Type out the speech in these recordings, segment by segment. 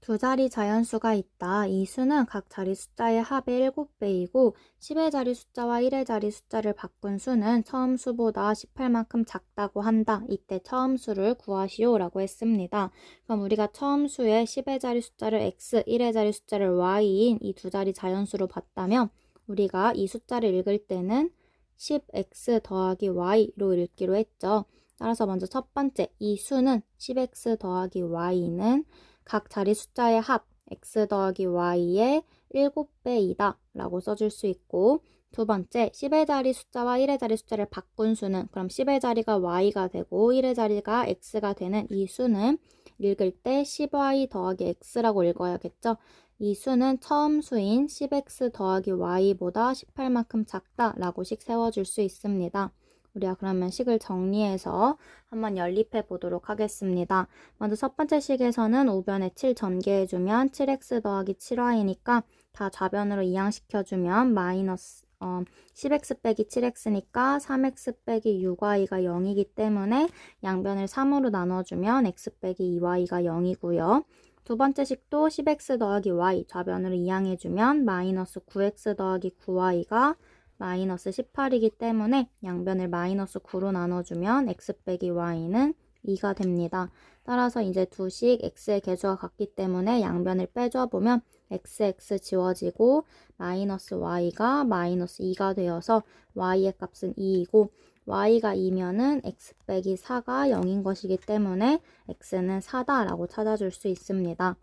두 자리 자연수가 있다. 이 수는 각 자리 숫자의 합의 7배이고 10의 자리 숫자와 1의 자리 숫자를 바꾼 수는 처음 수보다 18만큼 작다고 한다. 이때 처음 수를 구하시오 라고 했습니다. 그럼 우리가 처음 수의 10의 자리 숫자를 x, 1의 자리 숫자를 y인 이 두 자리 자연수로 봤다면 우리가 이 숫자를 읽을 때는 10x 더하기 y로 읽기로 했죠. 따라서 먼저 첫 번째 이 수는 10x 더하기 y는 각 자리 숫자의 합 x 더하기 y의 7배이다 라고 써줄 수 있고 두 번째 10의 자리 숫자와 1의 자리 숫자를 바꾼 수는 그럼 10의 자리가 y가 되고 1의 자리가 x가 되는 이 수는 읽을 때 10y 더하기 x라고 읽어야겠죠. 이 수는 처음 수인 10x 더하기 y보다 18만큼 작다 라고식 세워줄 수 있습니다. 우리가 그러면 식을 정리해서 한번 연립해 보도록 하겠습니다. 먼저 첫 번째 식에서는 우변에 7 전개해주면 7x 더하기 7y니까 다 좌변으로 이항시켜주면 마이너스 어, 10x 빼기 7x니까 3x 빼기 6y가 0이기 때문에 양변을 3으로 나눠주면 x 빼기 2y가 0이고요. 두 번째 식도 10x 더하기 y 좌변으로 이항해주면 마이너스 9x 더하기 9y가 마이너스 18이기 때문에 양변을 마이너스 9로 나눠주면 x 빼기 y는 2가 됩니다. 따라서 이제 두식 x의 개수가 같기 때문에 양변을 빼줘보면 xx 지워지고 마이너스 y가 마이너스 2가 되어서 y의 값은 2이고 y가 2면은 x 빼기 4가 0인 것이기 때문에 x는 4다라고 찾아줄 수 있습니다.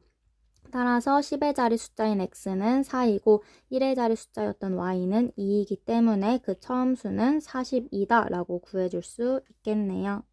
따라서 10의 자리 숫자인 x는 4이고 1의 자리 숫자였던 y는 2이기 때문에 그 처음 수는 42다 라고 구해줄 수 있겠네요.